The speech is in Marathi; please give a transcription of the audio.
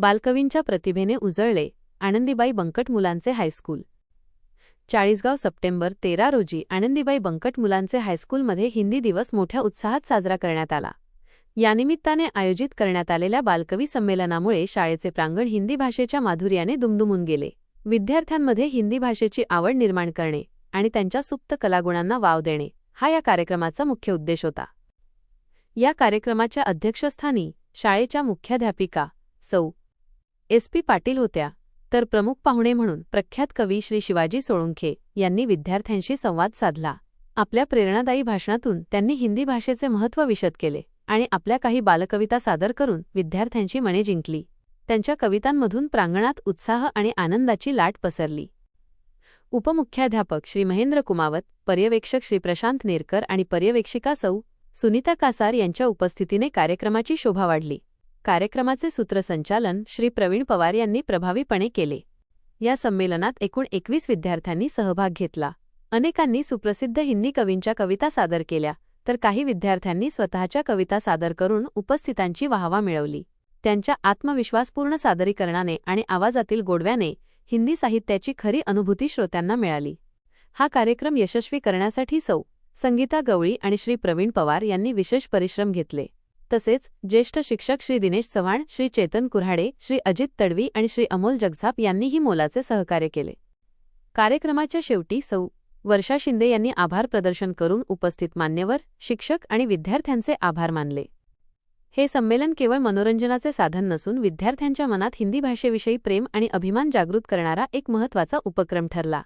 बालकवींच्या प्रतिभेने उजळले आनंदीबाई बंकट मुलांचे हायस्कूल. चाळीसगाव सप्टेंबर तेरा रोजी आनंदीबाई बंकट मुलांचे हायस्कूलमध्ये हिंदी दिवस मोठ्या उत्साहात साजरा करण्यात आला. यानिमित्ताने आयोजित करण्यात आलेल्या बालकवी संमेलनामुळे शाळेचे प्रांगण हिंदी भाषेच्या माधुर्याने दुमदुमून गेले. विद्यार्थ्यांमध्ये हिंदी भाषेची आवड निर्माण करणे आणि त्यांच्या सुप्त कलागुणांना वाव देणे हा या कार्यक्रमाचा मुख्य उद्देश होता. या कार्यक्रमाच्या अध्यक्षस्थानी शाळेच्या मुख्याध्यापिका सौ. एस पी पाटील होत्या तर प्रमुख पाहुणे म्हणून प्रख्यात कवी श्री शिवाजी सोळुंखे यांनी विद्यार्थ्यांशी संवाद साधला. आपल्या प्रेरणादायी भाषणातून त्यांनी हिंदी भाषेचे महत्त्व विशद केले आणि आपल्या काही बालकविता सादर करून विद्यार्थ्यांची मने जिंकली. त्यांच्या कवितांमधून प्रांगणात उत्साह आणि आनंदाची लाट पसरली. उपमुख्याध्यापक श्री महेंद्र कुमावत पर्यवेक्षक श्री प्रशांत नेरकर आणि पर्यवेक्षिका सौ सुनीता कासार यांच्या उपस्थितीने कार्यक्रमाची शोभा वाढली. कार्यक्रमाचे सूत्रसंचालन श्री प्रवीण पवार यांनी प्रभावीपणे केले. या संमेलनात एकूण एकवीस विद्यार्थ्यांनी सहभाग घेतला. अनेकांनी सुप्रसिद्ध हिंदी कवींच्या कविता सादर केल्या तर काही विद्यार्थ्यांनी स्वतःच्या कविता सादर करून उपस्थितांची वाहवा मिळवली. त्यांच्या आत्मविश्वासपूर्ण सादरीकरणाने आणि आवाजातील गोडव्याने हिंदी साहित्याची खरी अनुभूती श्रोत्यांना मिळाली. हा कार्यक्रम यशस्वी करण्यासाठी सौ संगीता गवळी आणि श्री प्रवीण पवार यांनी विशेष परिश्रम घेतले. तसेच ज्येष्ठ शिक्षक श्री दिनेश चव्हाण श्री चेतन कुऱ्हाडे श्री अजित तडवी आणि श्री अमोल जगझाप यांनीही मोलाचे सहकार्य केले. कार्यक्रमाच्या शेवटी सौ. वर्षा शिंदे यांनी आभार प्रदर्शन करून उपस्थित मान्यवर शिक्षक आणि विद्यार्थ्यांचे आभार मानले. हे संमेलन केवळ मनोरंजनाचे साधन नसून विद्यार्थ्यांच्या मनात हिंदी भाषेविषयी प्रेम आणि अभिमान जागृत करणारा एक महत्त्वाचा उपक्रम ठरला.